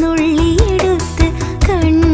നുള്ളിയെടുത്ത് കണ്ണു